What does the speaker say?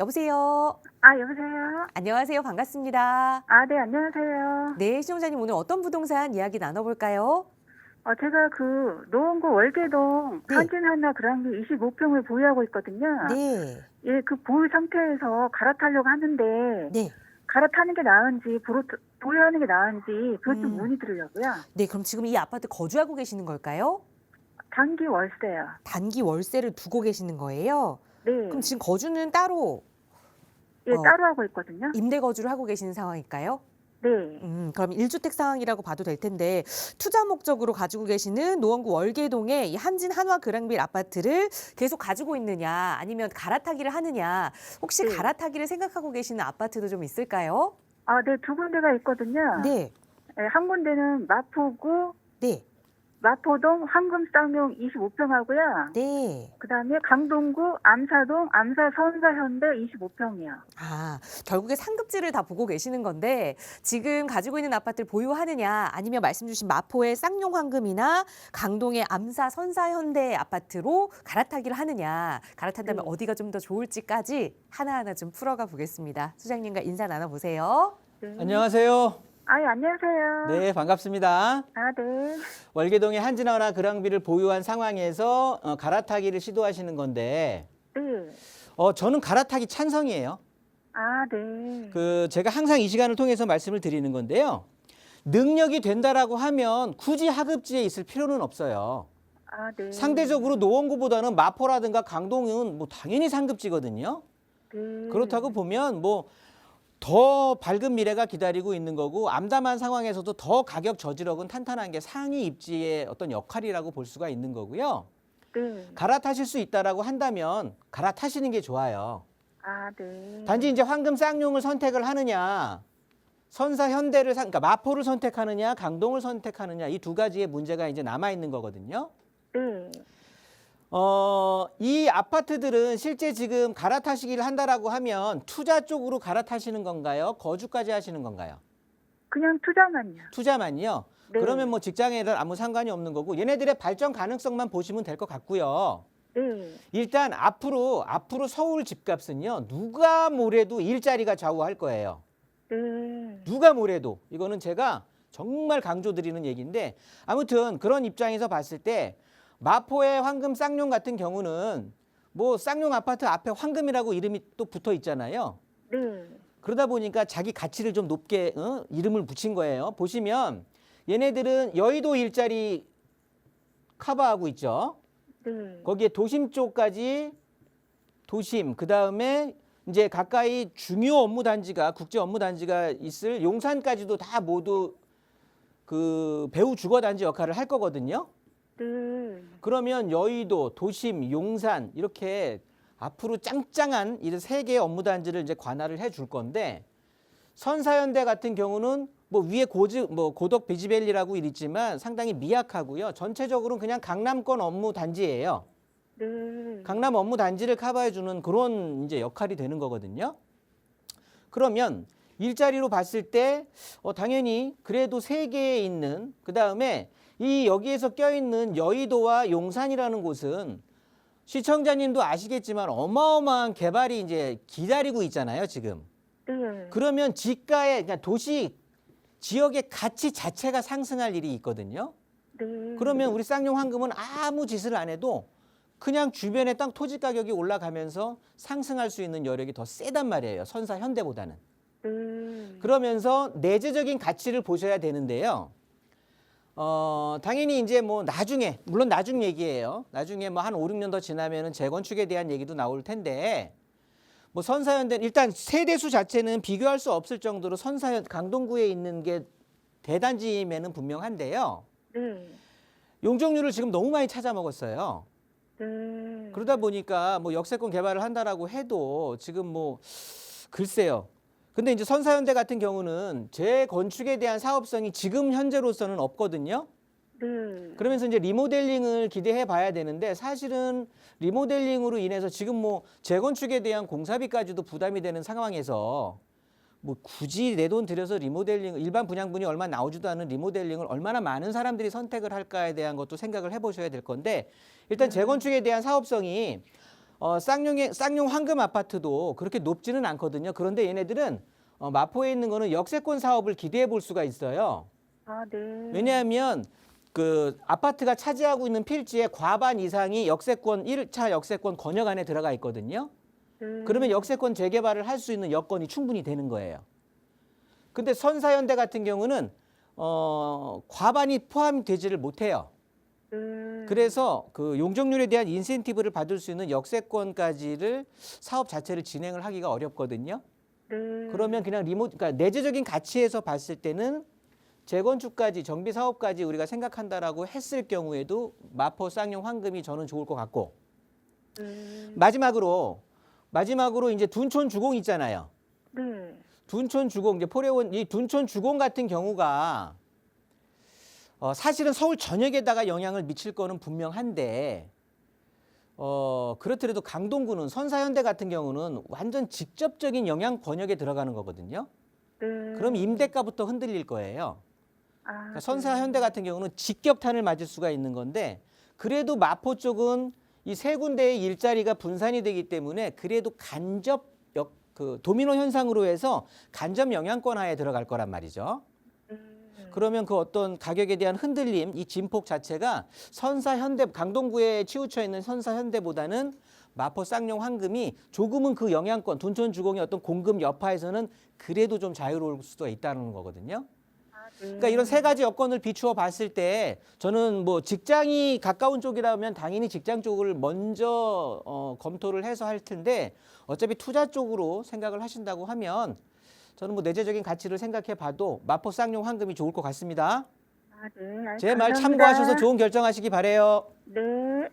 여보세요. 아, 여보세요? 안녕하세요. 반갑습니다. 아, 네, 안녕하세요. 네, 시청자님 오늘 어떤 부동산 이야기 나눠볼까요? 어, 제가 그 노원구 월계동 네. 한진 하나 그랑비 25평을 보유하고 있거든요. 네, 예, 그 보유 상태에서 갈아타려고 하는데 네, 갈아타는 게 나은지 보로, 보유하는 게 나은지 그것 좀 음. 문의 드리려고요. 네. 그럼 지금 이 아파트 거주하고 계시는 걸까요? 단기 월세요. 단기 월세를 두고 계시는 거예요? 네. 그럼 지금 거주는 따로 예, 어. 따로 하고 있거든요. 임대 거주를 하고 계시는 상황일까요? 네. 음, 그럼 일주택 상황이라고 봐도 될 텐데 투자 목적으로 가지고 계시는 노원구 월계동의 이 한진 한화 그랑빌 아파트를 계속 가지고 있느냐 아니면 갈아타기를 하느냐 혹시 네. 갈아타기를 생각하고 계시는 아파트도 좀 있을까요? 아, 네, 두 군데가 있거든요. 네, 예, 한 군데는 마포구 네, 마포동 황금쌍용 25평하고요. 네. 그다음에 강동구 암사동 암사 선사현대 25평이요. 아, 결국에 상급지를 다 보고 계시는 건데 지금 가지고 있는 아파트를 보유하느냐 아니면 말씀 주신 마포의 쌍용 황금이나 강동의 암사 선사현대 아파트로 갈아타기를 하느냐 갈아탄다면 네. 어디가 좀 더 좋을지까지 하나하나 좀 풀어가 보겠습니다. 수장님과 인사 나눠보세요. 네. 안녕하세요. 아, 예, 안녕하세요. 네, 반갑습니다. 아, 네. 월계동의 한진화나 그랑비를 보유한 상황에서 어, 갈아타기를 시도하시는 건데, 네. 어, 저는 갈아타기 찬성이에요. 아, 네. 그 제가 항상 이 시간을 통해서 말씀을 드리는 건데요. 능력이 된다라고 하면 굳이 하급지에 있을 필요는 없어요. 아, 네. 상대적으로 노원구보다는 마포라든가 강동은 뭐 당연히 상급지거든요. 네. 그렇다고 보면 뭐 더 밝은 미래가 기다리고 있는 거고 암담한 상황에서도 더 가격 저지력은 탄탄한 게 상위 입지의 어떤 역할이라고 볼 수가 있는 거고요. 네. 갈아타실 수 있다라고 한다면 갈아타시는 게 좋아요. 아, 네. 단지 이제 황금 쌍용을 선택을 하느냐, 선사 현대를 상- 그러니까 마포를 선택하느냐, 강동을 선택하느냐 이 두 가지의 문제가 이제 남아 있는 거거든요. 네. 어, 이 아파트들은 실제 지금 갈아타시기를 한다라고 하면 투자 쪽으로 갈아타시는 건가요? 거주까지 하시는 건가요? 그냥 투자만요. 투자만요. 네. 그러면 뭐 직장에는 아무 상관이 없는 거고 얘네들의 발전 가능성만 보시면 될 것 같고요. 네. 일단 앞으로 앞으로 서울 집값은요. 누가 뭐래도 일자리가 좌우할 거예요. 네. 누가 뭐래도 이거는 제가 정말 강조드리는 얘기인데 아무튼 그런 입장에서 봤을 때 마포의 황금 쌍용 같은 경우는 뭐 쌍용 아파트 앞에 황금이라고 이름이 또 붙어 있잖아요. 네. 그러다 보니까 자기 가치를 좀 높게 어? 이름을 붙인 거예요. 보시면 얘네들은 여의도 일자리 커버하고 있죠. 네. 거기에 도심 쪽까지 도심 그 다음에 이제 가까이 중요 업무 단지가 국제 업무 단지가 있을 용산까지도 다 모두 그 배후 주거 단지 역할을 할 거거든요. 네. 그러면 여의도, 도심, 용산 이렇게 앞으로 짱짱한 이런 세 개의 업무 단지를 이제 관할을 해 줄 건데 선사현대 같은 경우는 뭐 위에 고즈 뭐 고덕 비지밸리라고 있지만 상당히 미약하고요. 전체적으로는 그냥 강남권 업무 단지예요. 네. 강남 업무 단지를 커버해 주는 그런 이제 역할이 되는 거거든요. 그러면 일자리로 봤을 때 어, 당연히 그래도 세 개에 있는 그 다음에 이 여기에서 껴있는 여의도와 용산이라는 곳은 시청자님도 아시겠지만 어마어마한 개발이 이제 기다리고 있잖아요 지금. 네. 그러면 지가의 그러니까 도시 지역의 가치 자체가 상승할 일이 있거든요. 네. 그러면 우리 쌍용 황금은 아무 짓을 안 해도 그냥 주변의 땅 토지 가격이 올라가면서 상승할 수 있는 여력이 더 세단 말이에요. 선사 현대보다는. 네. 그러면서 내재적인 가치를 보셔야 되는데요. 어, 당연히 이제 뭐 나중에 물론 나중 얘기예요. 나중에 뭐 한 5, 6년 더 지나면은 재건축에 대한 얘기도 나올 텐데 뭐 선사현대 일단 세대수 자체는 비교할 수 없을 정도로 선사현 강동구에 있는 게 대단지임에는 분명한데요. 네. 용적률을 지금 너무 많이 찾아 먹었어요. 네. 그러다 보니까 뭐 역세권 개발을 한다라고 해도 지금 뭐 글쎄요. 근데 이제 선사현대 같은 경우는 재건축에 대한 사업성이 지금 현재로서는 없거든요. 네. 그러면서 이제 리모델링을 기대해 봐야 되는데 사실은 리모델링으로 인해서 지금 뭐 재건축에 대한 공사비까지도 부담이 되는 상황에서 뭐 굳이 내 돈 들여서 리모델링 일반 분양분이 얼마 나오지도 않은 리모델링을 얼마나 많은 사람들이 선택을 할까에 대한 것도 생각을 해보셔야 될 건데 일단 재건축에 대한 사업성이 어, 쌍용의 쌍용 황금 아파트도 그렇게 높지는 않거든요. 그런데 얘네들은 어, 마포에 있는 거는 역세권 사업을 기대해 볼 수가 있어요. 아, 네. 왜냐하면 그 아파트가 차지하고 있는 필지의 과반 이상이 역세권 1차 역세권 권역 안에 들어가 있거든요. 네. 그러면 역세권 재개발을 할 수 있는 여건이 충분히 되는 거예요. 근데 선사현대 같은 경우는 어, 과반이 포함되지를 못해요. 네. 그래서 그 용적률에 대한 인센티브를 받을 수 있는 역세권까지를 사업 자체를 진행을 하기가 어렵거든요. 네. 그러면 그냥 리모트, 그러니까 내재적인 가치에서 봤을 때는 재건축까지 정비 사업까지 우리가 생각한다라고 했을 경우에도 마포 쌍용 황금이 저는 좋을 것 같고 네. 마지막으로 마지막으로 이제 둔촌 주공 있잖아요. 네. 둔촌 주공 이제 포레원 이 둔촌 주공 같은 경우가 어, 사실은 서울 전역에다가 영향을 미칠 거는 분명한데 어, 그렇더라도 강동구는 선사현대 같은 경우는 완전 직접적인 영향 번역에 들어가는 거거든요. 네. 그럼 임대가부터 흔들릴 거예요. 아, 그러니까 선사현대 같은 경우는 직격탄을 맞을 수가 있는 건데 그래도 마포 쪽은 이 세 군데의 일자리가 분산이 되기 때문에 그래도 간접 역, 그 도미노 현상으로 해서 간접 영향권 하에 들어갈 거란 말이죠. 네. 그러면 그 어떤 가격에 대한 흔들림, 이 진폭 자체가 선사 현대 강동구에 치우쳐 있는 선사 현대보다는 마포 쌍용 황금이 조금은 그 영향권 둔촌 주공의 어떤 공급 여파에서는 그래도 좀 자유로울 수도 있다는 거거든요. 아, 네. 그러니까 이런 세 가지 여건을 비추어 봤을 때 저는 뭐 직장이 가까운 쪽이라면 당연히 직장 쪽을 먼저 어, 검토를 해서 할 텐데 어차피 투자 쪽으로 생각을 하신다고 하면 저는 뭐 내재적인 가치를 생각해 봐도 마포 쌍용 황금이 좋을 것 같습니다. 아, 네. 제 말 참고하셔서 좋은 결정하시기 바래요. 네.